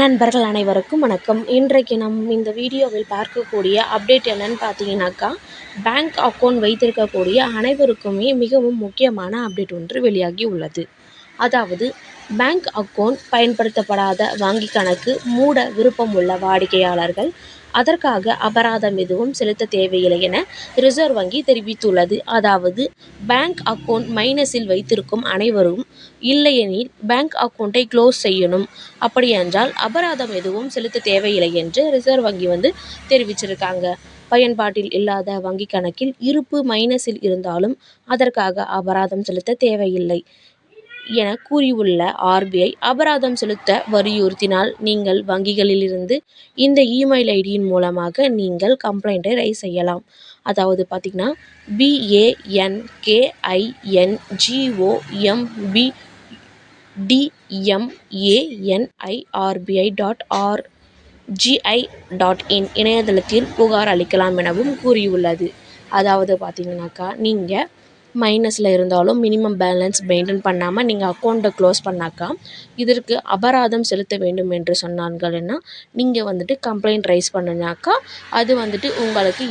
நண்பர்கள் அனைவருக்கும் வணக்கம். இன்றைக்கு நம் இந்த வீடியோவில் பார்க்கக்கூடிய அப்டேட் என்னன்னு பார்த்தீங்கன்னாக்கா பேங்க் அக்கௌண்ட் வைத்திருக்கக்கூடிய அனைவருக்குமே மிகவும் முக்கியமான அப்டேட் ஒன்று வெளியாகி உள்ளது. அதாவது பேங்க் அக்கௌண்ட் பயன்படுத்தப்படாத வங்கிக் கணக்கு மூட விருப்பம் உள்ள வாடிக்கையாளர்கள் அதற்காக அபராதம் எதுவும் செலுத்த தேவையில்லை என ரிசர்வ் வங்கி தெரிவித்துள்ளது. அதாவது பேங்க் அக்கௌண்ட் மைனஸில் வைத்திருக்கும் அனைவரும் இல்லையெனில் பேங்க் அக்கௌண்ட்டை க்ளோஸ் செய்யணும். அப்படியென்றால் அபராதம் எதுவும் செலுத்த தேவையில்லை என்று ரிசர்வ் வங்கி வந்து தெரிவிச்சிருக்காங்க. பயன்பாட்டில் இல்லாத வங்கி கணக்கில் இருப்பு மைனஸில் இருந்தாலும் அதற்காக அபராதம் செலுத்த தேவையில்லை. என கூறியுள்ள ஆர்பிஐ அபராதம் செலுத்த வலியுறுத்தினால் நீங்கள் வங்கிகளிலிருந்து இந்த இமெயில் ஐடியின் மூலமாக நீங்கள் கம்ப்ளைண்ட்டை ரைஸ் செய்யலாம். அதாவது பார்த்தீங்கன்னா BANKINGOMB DMANIRBI dot R GI dot in இணையதளத்தில் புகார் அளிக்கலாம் எனவும் கூறியுள்ளது. அதாவது பார்த்தீங்கன்னாக்கா நீங்கள் மைனஸில் இருந்தாலும் மினிமம் பேலன்ஸ் மெயின்டைன் பண்ணாமல் நீங்கள் அக்கௌண்ட்டை க்ளோஸ் பண்ணாக்கா இதற்கு அபராதம் செலுத்த வேண்டும் என்று சொன்னார்கள்னா நீங்கள் வந்துட்டு கம்ப்ளைண்ட் ரைஸ் பண்ணினாக்கா அது வந்துட்டு உங்களுக்கு